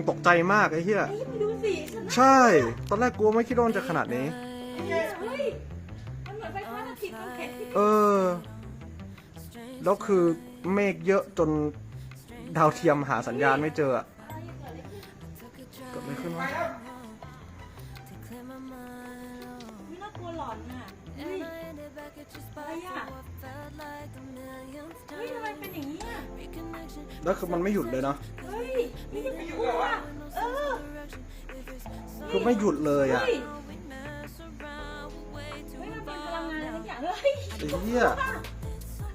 งตกใจมากไอ้เหี้ยเฮ้ยไปดูสิฉันน่ะใช่ ตอนแรกกูไม่คิดว่ามันจะขนาดนี้ เฮ้ยมันเหมือนไฟฟ้าสถิตมันแข็งที่เออ แล้วคือเมฆเยอะจนดาวเทียมหาสัญญาณไม่เจออะอะไรเกิดอะไรขึ้นเกิดอะไรขึ้นวะไม่น่ากลัวหลอนน่ะเฮ้ยอะไรอะเฮ้ยทำไมเป็นอย่างนี้อะ แล้วคือมันไม่หยุดเลยเนาะเฮ้ยนี่ยังไม่กลัวอะเออคือไม่หยุดเลยอะเฮ้ยเฮ้ยมันเป็นพลังงานอะไรสักอย่างเฮ้ยไอ้เหี้ย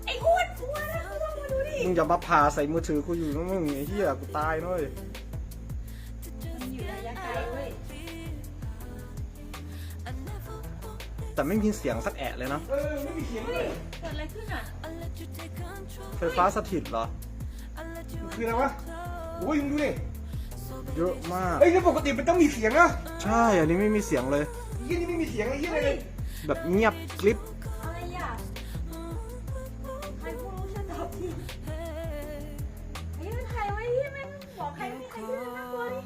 ไอ้โคตรกลัวนะคุณลองมาดูดิมึงอย่ามาพาใส่มือถือกูอยู่นะมึงไอ้เหี้ยกูตายเว้ยมันอยู่ระยะไกลเว้ยแต่ไม่มีเสียงสักแอะเลยเนาะเออไม่มีเสียงเลเฮ้ยยเกิดอะไรขึ้นอะไฟฟ้าสถิตเหรอมัน คืออะไรวะโอ้ยมึงดูดิเยอะมาก เอ้ยแล้วปกติมันต้องมีเสียงนะใช่ อันนี้ไม่มีเสียงเลยยี่นี่ไม่มีเสียงไอ้ยี่เลยแบบเงียบกริบอะไรอะใครพูดรู้ช่วยตอบทีเฮ้ยมันถ่ายไว้ที่แม่งบอกใครไม่มีใครช่วยน่ากลัวดิ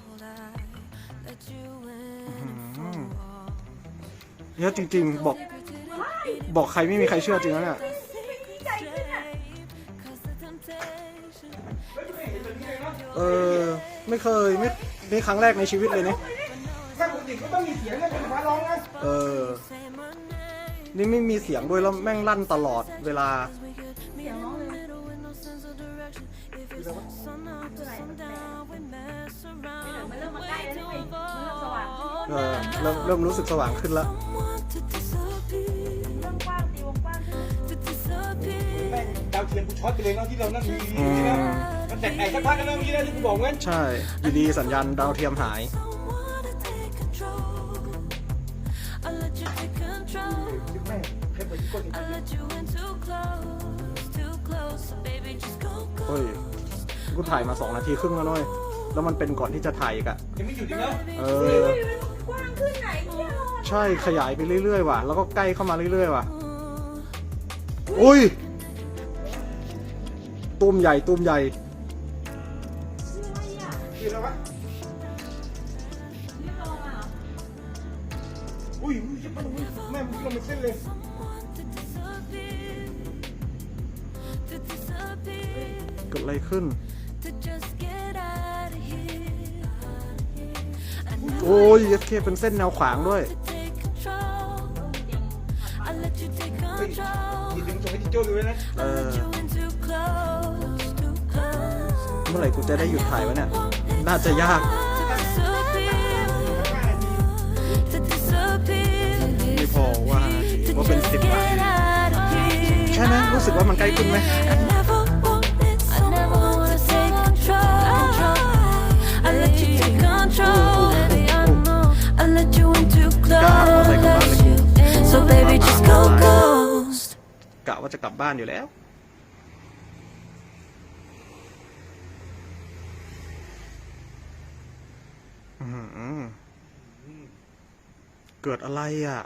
อืมเยอะจริง ๆ บอกว้ายบอกใครไม่มีใครเชื่อจริงนะเนี่ย เออ ไม่เคยไม่นี่ครั้งแรกในชีวิตเลยเนี่ยถ้าปกติก็ต้องมีเสียงนะเป็นฟ้าร้องนะเออ นี่ไม่มีเสียงด้วยแล้วแม่งลั่นตลอดเวลา เสียงร้องเลยคืออะไรมันแปลกมันเริ่มมาใกล้แล้วใช่ไหมมันเริ่มสว่างขึ้นเออเริ่มเริ่มรู้สึกสว่างขึ้นแล้วเริ่มกว้างตีวงกว้างขึ้นแม่งดาวเทียมกูช็อตไปเลยนะที่เรานั่งดูอืดีๆนะมมัน แตกแตกสักพักกันแล้วเมื่อกี้นะที่กูบอกงั้นใช่อยู่ดีสัญญาณดาวเทียมหาย แม่งแค่ไปที่ก้นอีกเฮ้ย กูถ่ายมาสองนาทีครึ่งแล้วน้อย แล้วมันเป็นก่อนที่จะถ่ายอีกอะยังไม่หยุดอีกนะเอเฮ้ยอมันกว้างขึ้นไหนเนี่ยใช่ขยายไปเรื่อยๆว่ะ แล้วก็ใกล้เข้ามาเรื่อยๆว่ะ อุ้ยตูมใหญ่ตูมใหญ่ คืออะไรอะคืออะไรวะเรียกร้องอะอุ้ยอุ้ยจะมันอุ้ยแม่งมึงลงเป็นเส้นเลยเกิดอะไรขึ้น โอ้ยเอฟเคเป็นเส้นแนวขวางด้วยเฮ้ยยินดีมึงส่งให้จิโจ้ดูเลยนะเออเมื่อไหร่กูจะได้หยุดถ่ายวะเนี่ย น่าจะยากไม่พอว่าถือว่าเป็นสิบอะใช่ไหมรู้สึกว่ามันใกล้ขึ้นไหม I never want it, I never wanna take control. I let you take control, baby. I know I let you in too close. Let you in. So baby, just go ghost. กะว่าจะกลับบ้านอยู่แล้ว อื้อหือ เกิดอะไรอะ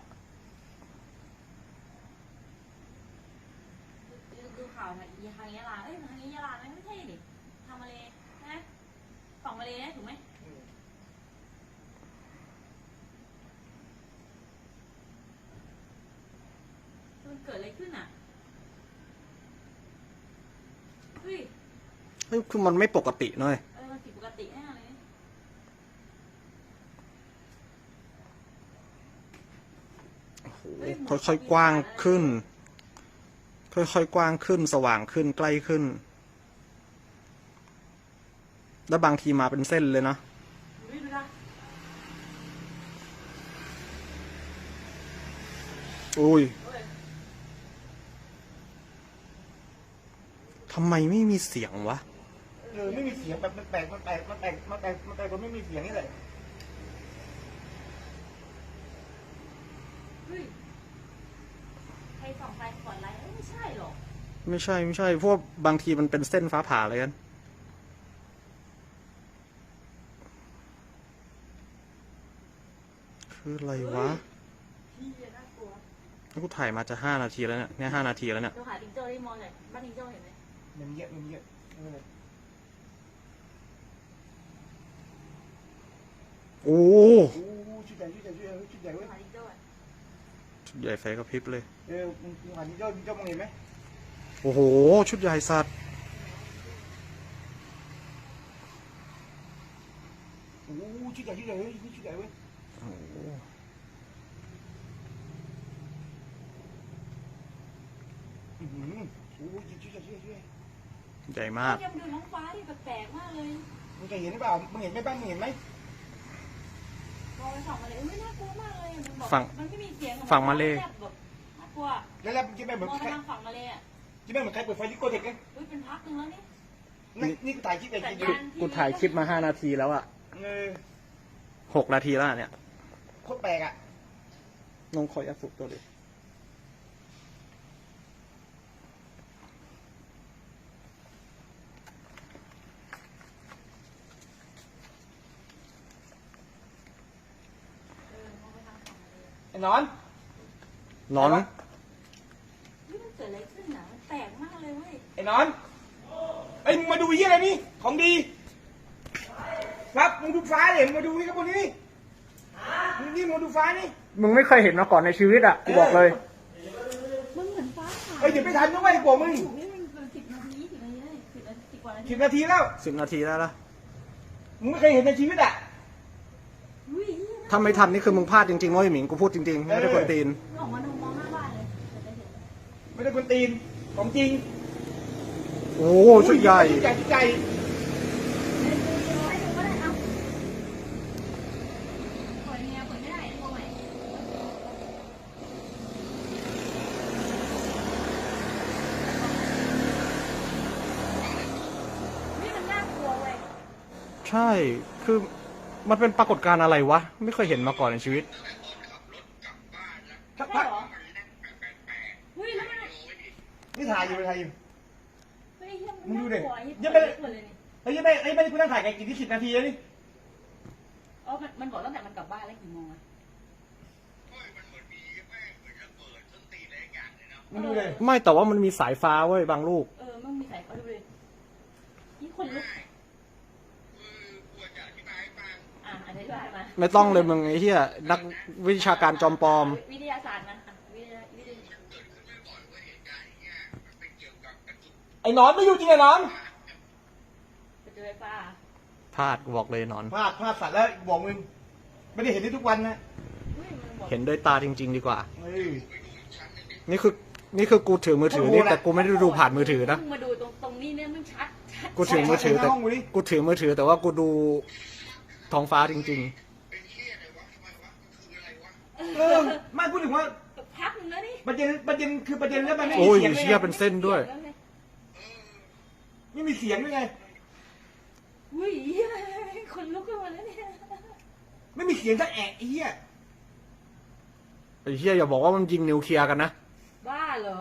ดูข่าวมาอีทางยะลาเอ้ยทางนี้ยะลาไม่ไม่ใช่ดิทางมาเลยนะฝั่งมาเลยนะถูกไหมมันเกิดอะไรขึ้นอะเฮ้ย เฮ้ยคือมันไม่ปกติหน่อย เออมันผิดปกติแน่เลย โอ้โห ค่อยๆกว้างขึ้น ค่อยๆกว้างขึ้น สว่างขึ้นใกล้ขึ้น แล้วบางทีมาเป็นเส้นเลยนะอุ้ยทำไมไม่มีเสียงวะ เออไม่มีเสียงแบบมันแตกมันแตกมันแตกมันแตกมันแตกมันไม่มีเสียงนี่แหละ เฮ้ยใครส่องไฟก่อนไลท์เอ้ยไม่ใช่หรอก ไม่ใช่ไม่ใช่พวกบางทีมันเป็นเส้นฟ้าผ่าอะไรกัน คืออะไรวะพี่น่ากลัวแล้วกูถ่ายมาจะห้านาทีแล้วเนี่ยเนี่ยห้านาทีแล้วเนี่ยเดี๋ยวหาทิงโจ้ที่มองหน่อยบ้านทิงโจ้เห็นไหมมันเยอะมันเยอะเออโอ้โอ้ชุดใหญ่ชุดใหญ่ชุดใหญ่ชุดใหญ่เว้ยหาดิโจ้อะชุดใหญ่ไฟกระพริบเลย เออมึงมึงหันนี่เจ้าเจ้ามองเห็นไหม โอ้โห ชุดใหญ่สัตว์โอ้ชุดใหญ่ชุดใหญ่เว้ยชุดใหญ่เว้ยโอ้โหอื้อหือโอ้ชุดใหญ่ชุดใหญ่ชุดใหญ่ใหญ่มากเตรียมดูท้องฟ้าดิแปลกๆมากเลยมึงจะเห็นหรือเปล่ามึงเห็นไหมบ้างมึงเห็นไหมพอไปส่องมาเลยไม่น่ากลัวมากเลยมันบอกฝั่งมันไม่มีเสียงฝั่งมาเลแบบน่ากลัวแล้วแล้วมึงจะไม่เหมือนมองใคไปรทางฝั่งมาเลยอะ จะไม่เหมือนใครเปิดไฟที่โกเทคไงอุ้ยเป็นพักหนึ่งแล้วนี่ นี่นี่กูถ่ายคลิปแต่จริงอยู่กูถ่ายคลิปมาห้านาทีแล้วอะเออหกนาทีแล้วอะเนี่ยโคตรแปลกอะน้องคอยอัพสุกตัวดิเออมองไปทางฝั่งมาเลยไอ้นอนนอนนี่มันเกิดอะไรขึ้นนะมันแป ลกมากเลยเว้ยไอ้นอนไอ้ยมึงมาดูยี่อะไรนี่ ของดี ครับมึงดูฟ้าเลยมึงมาดูนี่ครับบนนี้มึงนี่มึงมาดูฟ้านี่มึงไม่เคยเห็นมาก่อนในชีวิตอะกูบอกเลยมันเหมือนฟ้าผ่าเฮ้ยเดี๋ยวไม่ทันนะเว้ยกลัวมึงนี่มันเป็นสิบนาทีสิบนาทีเลยสิบนาทีสิบกว่านาทีสิบนาทีแล้วสิบนาทีแล้วละมึงไม่เคยเห็นในชีวิตอะ อุ้ยถ้าไม่ทันนี่คือมึงพลาดจริงๆเว้ยหมิงกูพูดจริงๆไม่ได้คนตีน ออกมาดูมองหน้าบ้านเลยเดี๋ยวจะเห็น ไม่ได้คนตีน ของจริงโอ้ชุดใหญ่ชุดใหญ่ชุดใหญ่ให้ดูก็ได้เอาเปิดเนี่ยเปิดไม่ได้ตัวใหม่นี่มันน่ากลัวเว้ยใช่ คือมันเป็นปรากฏการณ์อะไรวะ ไม่เคยเห็นมาก่อนในชีวิต ถ้า ใช่ ถ้า เหรอเฮ้ยแล้วมัน นี่ถ่ายอยู่ถ่ายอยู่ เฮ้ยเหี้ยมึงดูดิน่ากลัวยัยังงไม่ไม่เลยนี่เฮ้ยไม่ไอ้ยไม่ได้กูนั่งถ่ายกันกี่ที่สิบนาทีแล้วนี่อ๋อมันมันบอกตั้งแต่มันกลับบ้านแล้วกี่โมงอะมึงดูเลยไม่แต่ว่ามันมีสายฟ้าเว้ยบางลูก เออมันมีสายเขาดูดินี่คนลุกอะอธิบายมา ไม่ต้องเลยมึงไอ้เหี้ยนักวิชาการจอมปลอม วิทยาศาสตร์มาอะวิทยาวิทยา ไอ้นอนไม่อยู่จริงไอ้นอนไปเจอไฟฟ้าพลาดกูบอกเลยนอน พลาดพลาดสัตว์แล้วบอกมึงไม่ได้เห็นได้ทุกวันนะเฮ้ยมันบอกเห็นด้วยตาจริง ๆ ดีกว่า เฮ้ย นี่คือนี่คือกูถือมือถือนี่แต่กูไม่ได้ดูผ่านมือถือนะ มึงมาดูตรงตรงนี้เนี่ยมันชัดชัดกูถือมือถือแต่ห้องกูดิกูถือมือถือ แต่ว่ากูดูท้องฟ้าจริง เออไม่พูดถึงว่าพักหนึงแล้วนี่ประเด็นประเด็นคือประเด็นแล้วมันไม่ๆ มีโอ้ยเสียงเชี่ยเป็นเส้นด้วยแล้วไง ไม่มีเสียงด้วยไง อุ้ยคนลุกขึ้นมาแล้วเนี่ยไม่มีเสียงสักแอะไอ้เหี้ยไอ้เหี้ยอย่าบอกว่ามันยิงนิวเคลียร์กันนะ บ้าเหรอ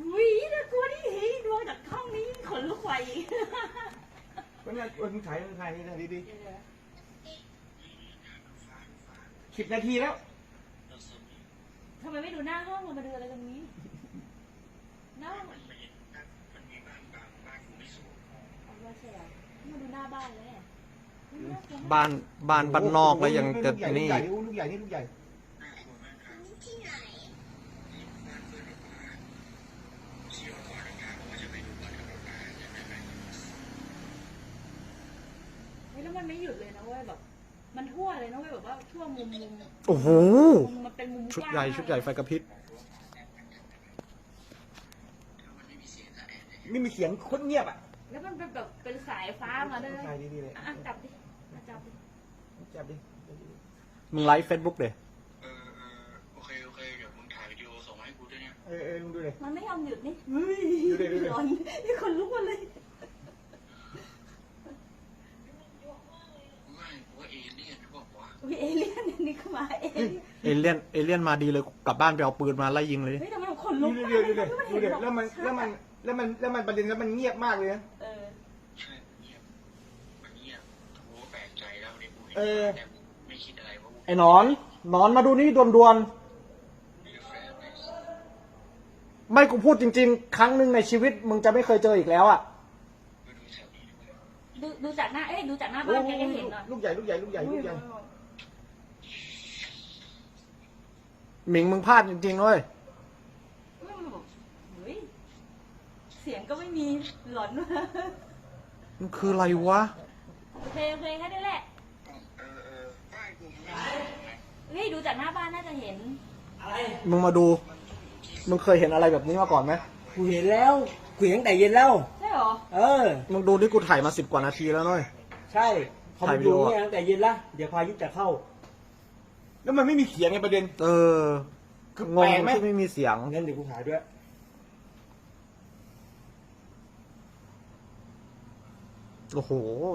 อุ้ยน่ากลัวดิเฮ้ยดวงจากห้องนี้ขนลุกไหวอีกก็เนี่ยเออมึงถ่ายมึงถ่ายนี่นะดีเดี๋ยวๆสิบนาทีแล้วๆทำไมไม่ดูหน้าห้องเรามาดูอะไรตรงนี้หน้าห้องเอาว่าใช่เหรอมาดูหน้า บ้านเลยอะอุ๊ยน่ากลัวมากบ้านบ้านบ้านนอกแล้วยังจะลูกใหญ่นี่ลูกใหญ่นี่ลูกใหญ่เฮ้ยแล้วมันไม่หยุดเลยนะเว้ยแบบ มันทั่วเลยนะเว้ยแบบว่าทั่วมุมมุมโอ้โหมุมมันเป็นมุมชุดกว้างใหญ่มากชุดใหญ่ไฟกระพริบไม่มีเสียงโคตรเงียบอะ แล้วมันเป็นแบบเป็นสายฟ้ามาด้วยถ่ายดีๆเลยอะจับดิอะจับดิจับดิมึงไลฟ์เฟซบุ๊กเดยเออเออโอเคโอเคเดี๋ยวมึงถ่ายวิดีโอส่งมาให้กูด้วยเนี่ยเออเออมึงดูเลย มันไม่ยอมหยุดนี่เฮ้ยดูดิดูดิ ร้อนนี่คนลุกหมดเลย ไม่กูว่าเอเลี่ยนหรือเปล่าวะอุ้ยเอเลี่ยนนี่ก็มาเอเลี่ยนเอเลี่ยนเอเลี่ยนมาดีเลยกลับบ้านไปเอาปืนมาไล่ยิงเลย เฮ้ยทำไมมันคนลุดูกดิมากดูดิดูดิแล้วมันแล้วมัน แล้วมันแล้วมันประเด็นแล้วมันเงียบมากเลยนะ เออ ใช่เงียบมันเงียบกูก็แปลกใจแล้วเดี๋ยวกูเห็นเออ แต่กูไม่คิดอะไรว่ากูไอ้หนอนหนอนมาดูนี่ด่วนมีแฟนไหมๆไม่กูพูดจริง ๆ ครั้งหนึ่งในชีวิตมึงจะไม่เคยเจออีกแล้วอะมาดูแถวนี้ด้วยดูดูจากหน้า เอ้ย ดูจากหน้าบ้านแกก็เห็นหน่อยลูกใหญ่ลูกใหญ่ลูกใหญ่ลูกใหญ่หมิงมึงพลาดจริงๆเลย อุ้ยมันบอกเฮ้ย เสียงก็ไม่มีหลอนมากมันคืออะไรวะ โอเคโอเคแค่นี้แหละเออเออบ้านกูไม่เฮ้ยดูจากหน้าบ้านน่าจะเห็น มึงมาดู มึงเคยเห็นอะไรแบบนี้มาก่อนไหมกูเห็นแล้วกูเห็นตั้งแต่เย็นแล้ว ใช่เหรอ เออ มึงดูที่กูถ่ายมาสิบกว่านาทีแล้วเน้อย ใช่เขาถ่ายมาวิดีดูโออะเนี่ยตั้งแต่เย็นละเดี๋ยวพายุจะเข้า แล้วมันไม่มีเสียงไงประเด็น เออคืองแปลงกไหม ที่ไม่มีเสียง งั้นเดี๋ยวกูถ่ายด้วย โอ้โห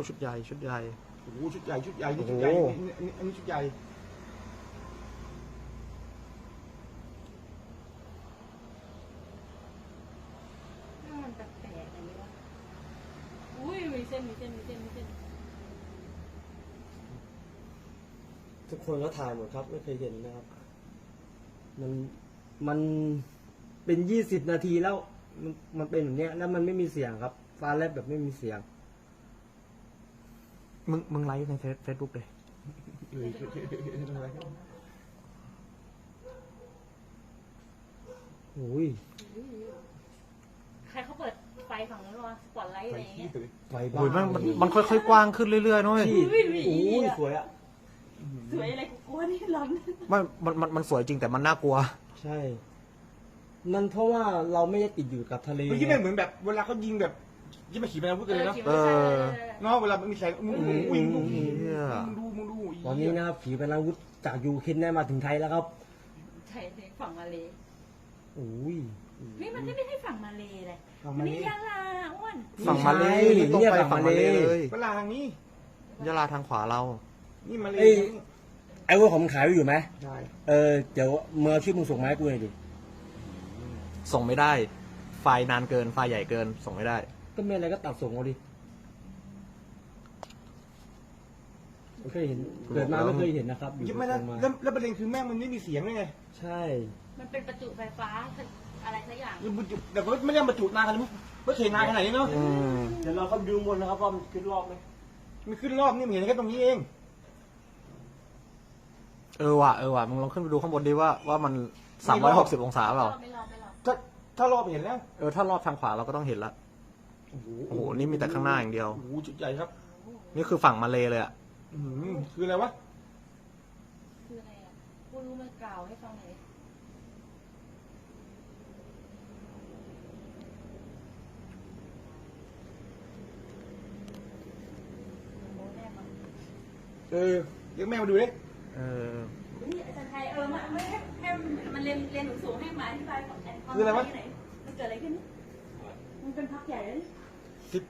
ชุดใหญ่ ชุดใหญ่ โอ้โหชุดใหญ่ชุดใหญ่นี่ชุดใหญ่โอ้โหอันนี้อันนี้ชุดใหญ่มันแปลกๆอะไรวะอุ้ยมีเส้นมีเส้นมีเส้นมีเส้นทุกคนก็ถ่ายหมดครับ ไม่เคยเห็นนะครับ มันมันเป็นยี่สิบนาทีแล้ว มันมันเป็นแบบเนี้ยแล้วมันไม่มีเสียงครับ ฟ้าแลบแบบไม่มีเสียง มึง มึงไลฟ์ในเฟซบุ๊กเลยโอ้ยใครเขาเปิดไฟฝั่งนั้นวะสปอตไลท์อะไรอย่างเงี้ยไฟบ้าโอ้ยมันมันมันค่อยๆ กว้างขึ้นเรื่อยๆเน้อยที่อุ้ยอุ้ยโอ้ยสวยอะสวยอะไรกูกลัวนี่ร้อนมันมันมันมันสวยจริงแต่มันน่ากลัว ใช่ มันเพราะว่าเราไม่ได้ติดอยู่กับทะเลเมื่อกี้แม่งเหมือนแบบเวลาเขายิงแบบ ยิ่งมาขี่ไปแล้วพูดกันเลยเนาะเออเนาะเวลามันมีแสงมึงมึงวิ่งมึงเหี้ย มึงดูมึงดูตอนนี้นะครับผีเป็นอาวุธจากยูเครนได้มาถึงไทยแล้วครับใช่ฝั่งมาเลยโอ้ยนี่มันไม่ใช่ฝั่งมาเลยเลยฝั่งมาเล นี่ยะลาอ้วนฝั่งมาเลยนี่ตรงเนี่ยไปฝั่ฝั่งงมามาเลเลยยเวลาทางนี้ ยะลาทางขวาเรา นี่มาเลยเอ้ย ไอ้เว่าผมขายไว้อยู่ไหมใช่เออเดี๋ยวเมื่อาชื่อมึงส่งมาให้กูหน่อยดิส่งไม่ได้ ไฟล์นานเกิน ไฟล์ใหญ่เกิน ส่งไม่ได้ ก็ไม่อะไรก็ตัดส่งเอาดิไม่เคยเห็นเกิดมาไม่เคยเห็นนะครับอยู่ยิ่งไม่แล้วส่งมาแล้วแล้วประเด็นคือแม่งมันไม่มีเสียงเลยไงใช่มันเป็นประจุไฟฟ้าอะไรสักอย่าง คือมันจุแต่ก็ไม่ได้มาจุดนานขนาดนี้ไม่เคยนานขนาดนี้เนาะอืมเดี๋ยวเราเข้าไปดูบนนะครับว่ามันขึ้นรอบไหมมันขึ้นรอบนี่มันเห็นแค่ตรงนี้เอง เออว่ะเออว่ะมึงลองขึ้นไปดูข้างบนดิว่าว่ามันสามร้อยหกสิบองศาเปล่าไม่รอไม่รอถ้าถ้ารอบเห็นแล้ว เออถ้ารอบทางขวาเราก็ต้องเห็นละ โอ้โหโอ้โหนี่มีแต่ข้างหน้าอย่างเดียว โอ้โหจุดใหญ่ครับนี่คือฝั่งมาเลยเลยอะอืมคืออะไรวะคืออะไรอะกูรู้มากล่าวให้ฟังหน่อยดิโอ้แน่มั้งเออเรียกแม่มาดูดิเออนี่อาจารย์ไทยเออมาไม่ให้ให้มันเรียนเรียนสูงๆให้มาอธิบายของแอนคอนคืออะไรวะที่หนมันเกิดอะไรขึ้นนี่มันเป็นพักใหญ่เลยนี่ สิบ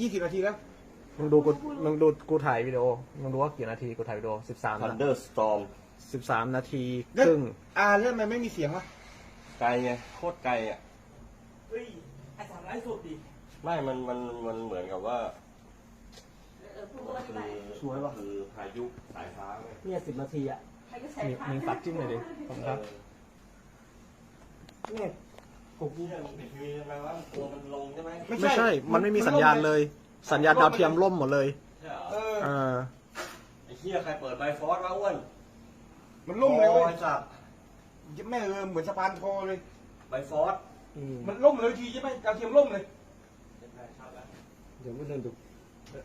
ยี่สิบนาทีแล้ว มึงดูกูมึงดูกูถ่ายวิดีโอมึงดูว่ากี่นาทีกูถ่ายวิดีโอสิบสาม Thunderstorm สิบสามนาทีแล้วครึ่งอ่าแล้วทำไมไม่มีเสียงวะไกลไงโคตรไกลอะเฮ้ยไอ้สามไลฟ์สดดิไม่มันมันมันเหมือนกับว่าเออพูดว่าอธิคืบายอสวยป่ะคือพายุสายฟ้าไงเนี่ยสิบนาทีอะใครก็ใช้มีพักมีฟักจิ้มหน่อยดิขอบคุณครับเนี่ย ผมนี่มันเป็นทีใช่ไหมว่าตัวมันลงใช่ไหมไม่ใช่ มันไม่มีสัญญาณเลย สัญญาณดาวเทียมล่มหมดเลยใช่เหรอเออเออไอ้เหี้ยใครเปิดไบฟอสวะอ้วนมันล่มเลยเว้ยโอ้สัตว์แม่เออเหมือนสะพานโทรเลย ไบฟอสอืมมันล่มเลยทีใช่ไหมดาวเทียมล่มเลยเดี๋ยวไม่เดินดู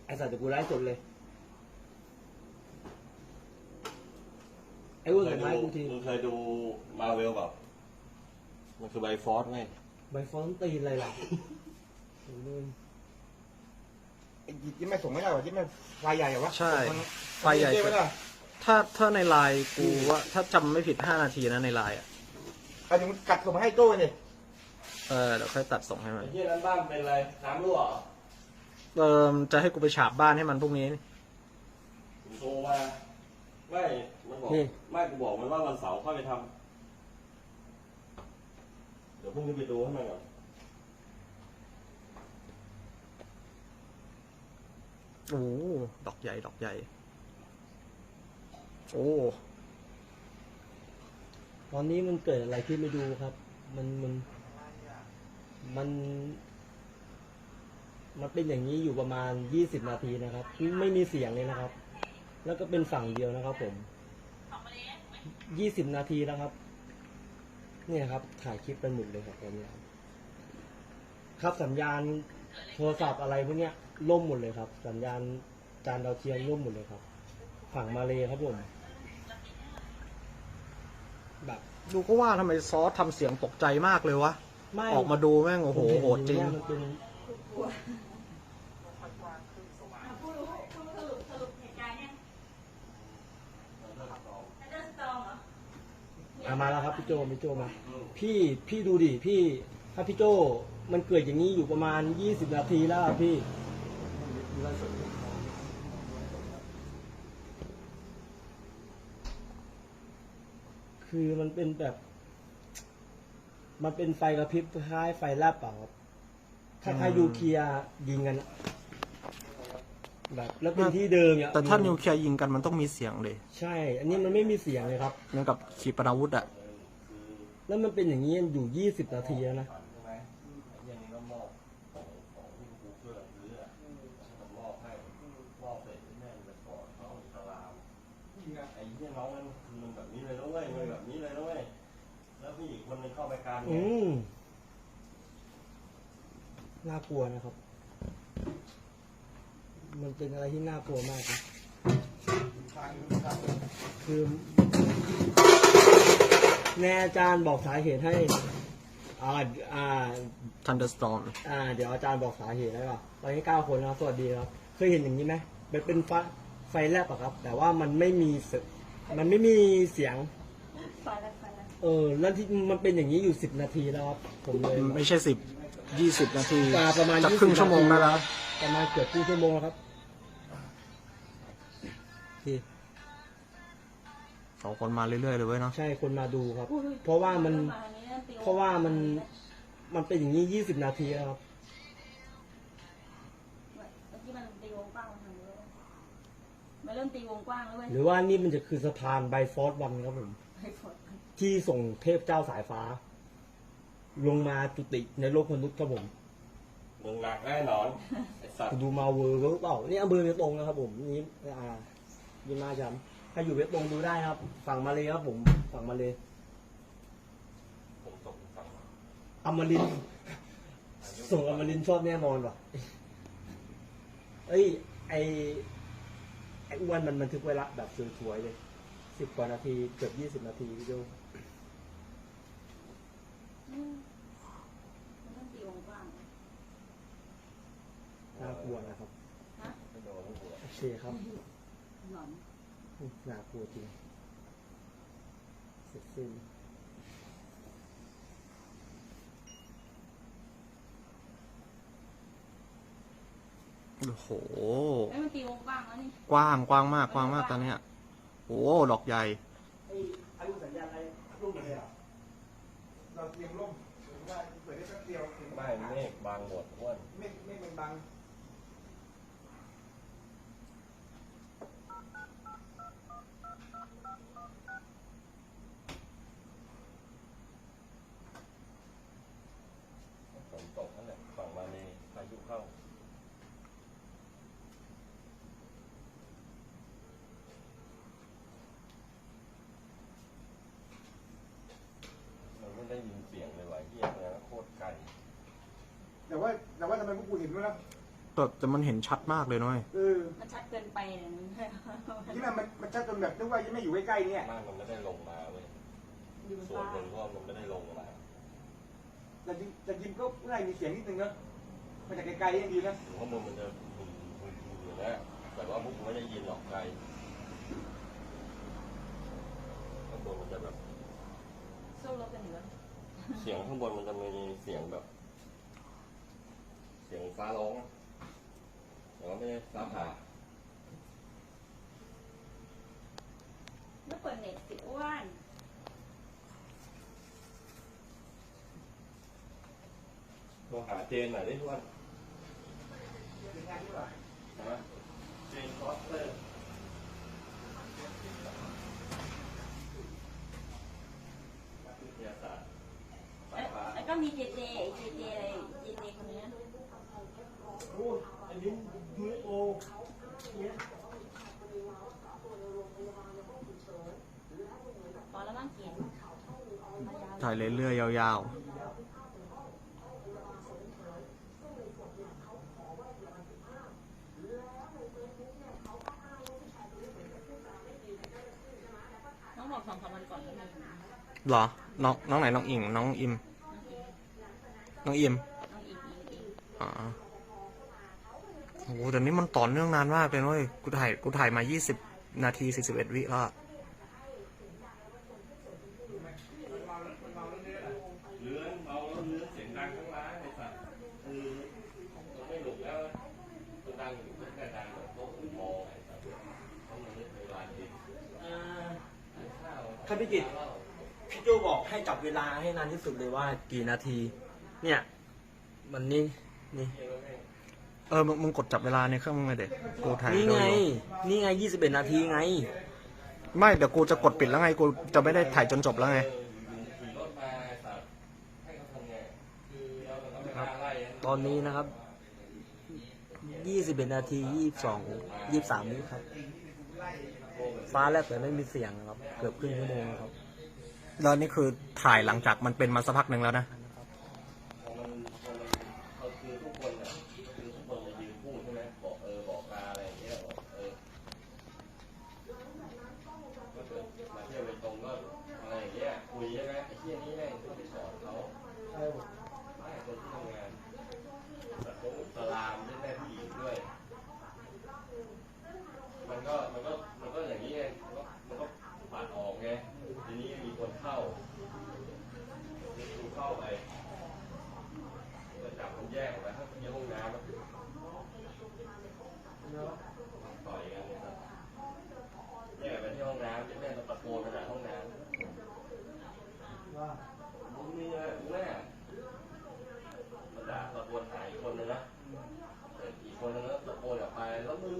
ไอ้สัตว์เดี๋ยวกูไลฟ์สดเลย ไอ้อ้วนเคส่ยงดูมาให้กูทีมึงเคยดูมาเวลเปล่า มันคือไบฟอสไงใบฟอนต์ตีนอะไรล่ะโอ้ยไอ้ยี่แม่ส่งไม่ได้หรอที่แม่ไฟใหญ่เหรอวะใช่มันไฟใหญ่ มันเจ๊ไม่ได้ถ้าถ้าในไลน์กูว่าถ้าจำไม่ผิดห้านาทีนะในไลน์อะใครถึงกัดส่งมาให้โจ้เนี่ยเออเดี๋ยวค่อยตัดส่งให้มันไอ้เหี้ยนั้นบ้านเป็นอะไร น้ำรั่วเหรอเออจะให้กูไปฉาบบ้านให้มันพรุ่งนี้ ผมโทรมาไม่ มันบอกไม่ กูบอกมันว่าวันเสาร์ค่อยไปทำเดี๋ ยวพรุ่งนี้ไปดูให้มันก่อนโอ้โหดอกใหญ่ดอกใหญ่ โอ้ ตอนนี้มันเกิดอะไรขึ้นไม่ดูครับ มันมันมัน มันเป็นอย่างนี้อยู่ประมาณยี่สิบนาทีนะครับ ไม่มีเสียงเลยนะครับ แล้วก็เป็นฝั่งเดียวนะครับ ผมยี่สิบนาทีแล้วครับ เนี่ยครับถ่ายคลิปเป็นหมดเลยครับตอนนี้ครับครับสัญญาณโทรศัพท์อะไรพวกเนี้ยล่มหมดเลยครับ สัญญาณจานดาวเทียมล่มหมดเลยครับ ฝั่งมาเลยครับผมแบบดูก็ว่าทำไมซอสทำเสียงตกใจมากเลยวะ ไม่ออกมาดูแม่งโอ้โหผมเนโหดจริงอย่างเงี้ยมันเป็น ผู้รู้ผู้รู้สรุปสรุปเหตุการณ์เนี่ยอันเดอร์สตองเหรอ อะมาแล้วครับพี่โจพี่โจมา พี่พี่ดูดิพี่ถ้าพี่โจมันเกิดอย่างนี้อยู่ประมาณยี่สิบนาทีแล้วพี่ คือมันเป็นแบบ มันเป็นไฟกระพริบคล้ายไฟแลบเปล่าครับคล้ายๆยูเคลียร์ยิงกันอะ แบบแล้วเป็นที่เดิมเนี่ยแต่ถ้านิวเคลียร์ยิงกันมันต้องมีเสียงเลย ใช่ อันนี้มันไม่มีเสียงเลยครับ เหมือนกับขีปนาวุธอะแล้วมันเป็นอย่างนี้อยู่ยี่สิบนาทีแล้วนะใช่ไหมไอ้เหี้ยนี่ก็มอบของของที่กูเพื่อนซื้ออะมันมอบให้มอบเสร็จแม่งไปกอดเขาอิสลามไอ้เหี้ยน้องนั่นคือมันแบบนี้เลยนะเว้ยมันแบบนี้เลยนะเว้ยแล้วผู้หญิงคนหนึงเข้าไปการไงอืมน่ากลัวนะครับ มันเป็นอะไรที่น่ากลัวมากนะคือแน่อาจารย์บอกสาเหตุให้อ่าอ่า Thunderstorm อ่า เดี๋ยวอาจารย์บอกสาเหตุได้ป่ะตอนนี้เก้าคนนะครับสวัสดีครับ เคยเห็นอย่างนี้ไหมมันเป็นไฟไฟแลบอะครับ แต่ว่ามันไม่มีเสียงมันไม่มีเสียงฟันแล้วฟันแล้วเออ แล้วที่มันเป็นอย่างนี้อยู่สิบนาทีแล้วครับ ผมเลยไม่ใช่สิบยี่สิบนาทีมาประมาณจะ20ครึ่งชั่วโมงได้แล้ว ประมาณเกือบครึ่งชั่วโมงแล้วครับ ที่สองคนมาเรื่อยๆเลยเว้ยเนาะใช่คนมาดูครับ เพราะว่ามันเพราะว่ามันมันเป็นอย่างนี้ยี่สิบนาทีแล้วครับเมื่อกี้มันตีวงกว้างมาทางนี้แล้วมันเริ่มตีวงกว้างแล้วเว้ยหรือว่านี่มันจะคือสะพานไบฟอร์ดวันครับผมไอ้ฝนที่ส่งเทพเจ้าสายฟ้า ลงมาจุติในโลกมนุษย์ครับผมมึงหนักแน่นอนไอ้สัตว์ดูมาเวอร์หรือเปล่านี่อำเภอเวตงนะครับผมนี่อ่า ยินมาจำถ้าอยู่เวตงดูได้ครับ ฝั่งมาเลยครับผม ฝั่งมาเลยผมตกฝั่งอมรินทร์ส่งอมรินทร์ชอบแน่นอนว่ะเอ้ย ไอไออ้วนมันบันทึกไว้ละแบบสวยๆเลยสิบกว่านาทีเกือบยี่สิบนาทีพี่โจอืมมันเริ่มตีวงกว้างน่ากลัวนะครับฮะไม่โดนหัวโอเคครับหนอนอืม น่ากลัวจริงเสร็จสิ้นโอ้โห ไอ้ยมันตีวงกว้างแล้วนี่กว้างกว้างมากกว้างมากตอนเนี้ยโอ้ดอกใหญ่ ไอ้อายุสัญญาณอะไรรูปเลยอะเราเตรียมร่มได้เปิดได้แป๊บเดียวไม่เมฆบางหมดอ้วน ไม่ไม่เป็นบัง ฝนตกนั่นแหละฝั่งมาเลยพายุเข้า มันไม่ได้ยิน เสียงเลยว่ะเฮียเลยนะโคตรไกลแต่ว่าแต่ว่าทำไมพวกกูเห็นด้วยนะแต่แต่มันเห็นชัดมากเลยน้อยเออมันชัดเกินไปเนี่ยมันที่มันมันมันชัดจนแบบนึกว่ายังไม่อยู่ใกล้ๆเนี่ยบ้านมันไม่ได้ลงมาเว้ยอยู่บนส่วนฟ้าหนึ่งก็มันไม่ได้ลงมาแต่ยิงแต่ยิงก็ง่ายมีเสียงนิดนึงนะมาจากไกลๆยังดีนะถึงข้างบนมันจะบึ้มบึ้มบึ้มอยู่นะแต่ว่าพวกกูไม่ได้ยินหรอกไกลข้างบนมันจะแบบสู้รบกันอยู่แล้ว เสียงข้างบนมันจะมีเสียงแบบ เสียงฟ้าร้องอะแต่ว่าไม่ได้ฟ้าผ่าแล้วเปิดเน็ตสิอ้วนโทรหาเจนหน่อยได้ทุกวันนะเจนคอสเตอร์นักวิทยาศาสตร์สายฟ้า แล้วก็ มีเจเจเจเจอะไรเจเจคนนี้โอ้โอ้พอแล้วบ้างเขียนถ่ายเรื่อยๆยาวๆน้องบอกสองสามวันก่อนก็มีเหรอ น้องน้องไหนน้องอิงน้องอิม น้องอิมอ๋อโอ้โหแต่นี้มันต่อเนื่องนานมากเลยเว้ย กูถ่าย กูถ่ายมายี่สิบนาที 41 วิแล้วท่านพิจิตพี่โจบอกให้จับเวลาให้นานที่สุดเลยว่ากี่นาที เนี่ย มันนี่นี่ เออมึงมึงกดจับเวลาในเครื่องมึงเลยเด็กกูถ่ายนี่ดูไงอยู่นี่ไงยี่สิบเอ็ดนาทีไง ไม่เดี๋ยวกูจะกดปิดแล้วไงกูจะไม่ได้ถ่ายจนจบแล้วไงขี่รถมาไอ้สัตว์ให้เขาทำไงคือเราก็ไม่กล้าไล่นะตอนนี้นะครับ ยี่สิบเอ็ดนาทียี่สิบสองยี่สิบสามวิครับ ฟ้าแลบแต่ไม่มีเสียงครับ เกือบครึ่งชั่วโมงครับ แล้วนี่คือถ่ายหลังจากมันเป็นมาสักพักหนึ่งแล้วนะ พอมันพอมันเขาคือทุกคนอะคือทุกคนมายืนพูดใช่ไหมบอกเออบอกลาอะไรอย่างเงี้ยบอกเออก็เกิดมาเที่ยวไปตรงก็อะไรอย่างเงี้ยคุยใช่ไหมไอ้เที่ยนี้แม่งต้องไปสอนเขาไม่คนที่ทำงานแต่เขาอุตลามด้วยแม่ผู้หญิงด้วย มันก็มันก็มันก็อย่างนี้ไงมันก็มันก็ปัดออกไงทีนี้มีคนเข้าดูเข้าไป จะจับผมแยกออกไปถ้าที่ห้องน้ำอะต่อยกันเลยครับแยกไปที่ห้องน้ำแม่มาตะโกนขนาดห้องน้ำว่ามึงนี่นะมึงแม่มาด่าตะโกนหาอีกคนนึงนะแต่อีกคนนึงก็ตะโกนออกไปแล้วมึง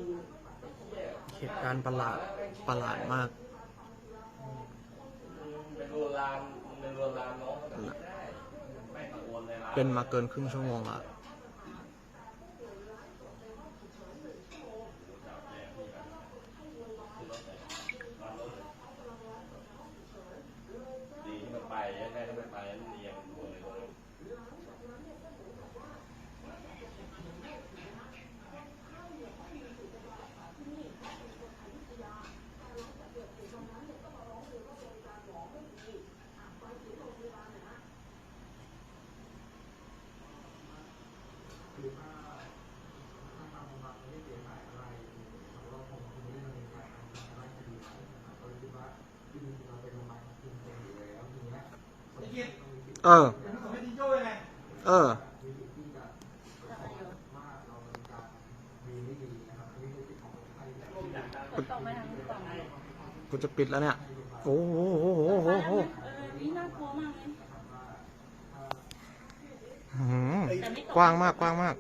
ไอ้เหี้ยเหตุการณ์ประหลาดประหลาดมากมึงไปลวนลามมึงไปลวนลามน้องเขาแบบนี้ไม่ได้ไม่ตะโกนในร้านเป็นมาเกินครึ่งชั่วโมงละ ดีที่มันไปแม่ถ้าไม่ไปมันเนียนตัวเลยตัวเลย เออ เออต่อไปทางต่อไปกูจะปิดแล้วเนี่ย โอ้โหโอ้โหโอ้โหโอ้โหเออนี่น่ากลัวมากเลยอื้อหือกว้างมากกว้างมาก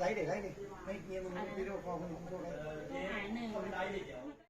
ไล่เด็กไล่เด็ก